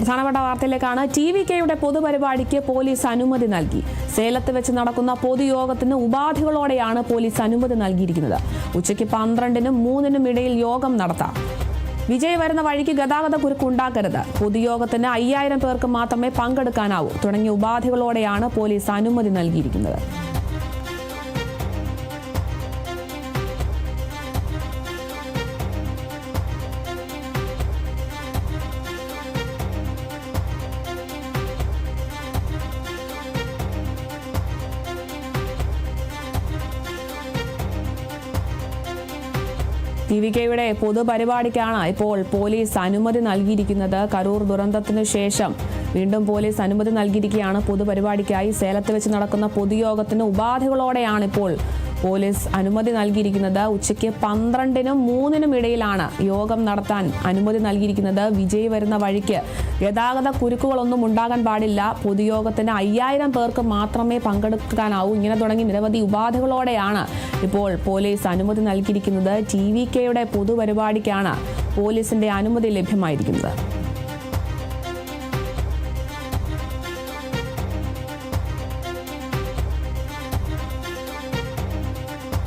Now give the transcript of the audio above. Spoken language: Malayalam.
പ്രധാനപ്പെട്ട വാർത്തയിലേക്കാണ് ടി വി കെയുടെ പൊതുപരിപാടിക്ക് പോലീസ് അനുമതി നൽകി. സേലത്ത് വെച്ച് നടക്കുന്ന പൊതുയോഗത്തിന് ഉപാധികളോടെയാണ് പോലീസ് അനുമതി നൽകിയിരിക്കുന്നത്. ഉച്ചയ്ക്ക് പന്ത്രണ്ടിനും മൂന്നിനും ഇടയിൽ യോഗം നടത്താം. വിജയ് വരുന്ന വഴിക്ക് ഗതാഗത കുരുക്ക് ഉണ്ടാക്കരുത്. പൊതുയോഗത്തിന് അയ്യായിരം പേർക്ക് മാത്രമേ പങ്കെടുക്കാനാവൂ. തുടങ്ങിയ ഉപാധികളോടെയാണ് പോലീസ് അനുമതി നൽകിയിരിക്കുന്നത്. ടി വി കെയുടെ പൊതുപരിപാടിക്കാണ് ഇപ്പോൾ പോലീസ് അനുമതി നൽകിയിരിക്കുന്നത്. കരൂർ ദുരന്തത്തിനു ശേഷം വീണ്ടും പോലീസ് അനുമതി നൽകിയിരിക്കുകയാണ്. പൊതുപരിപാടിക്കായി സേലത്ത് വെച്ച് നടക്കുന്ന പൊതുയോഗത്തിന് ഉപാധികളോടെയാണ് ഇപ്പോൾ പോലീസ് അനുമതി നൽകിയിരിക്കുന്നത് ഉച്ചയ്ക്ക് പന്ത്രണ്ടിനും മൂന്നിനും ഇടയിലാണ് യോഗം നടത്താൻ അനുമതി നൽകിയിരിക്കുന്നത്. വിജയ് വരുന്ന വഴിക്ക് ഗതാഗത കുരുക്കുകളൊന്നും ഉണ്ടാകാൻ പാടില്ല. പൊതുയോഗത്തിന് അയ്യായിരം പേർക്ക് മാത്രമേ പങ്കെടുക്കാനാവൂ. ഇങ്ങനെ തുടങ്ങി നിരവധി ഉപാധികളോടെയാണ് ഇപ്പോൾ പോലീസ് അനുമതി നൽകിയിരിക്കുന്നത്. ടി വി കെയുടെ പൊതുപരിപാടിക്കാണ് പോലീസിന്റെ അനുമതി ലഭ്യമായിരിക്കുന്നത്.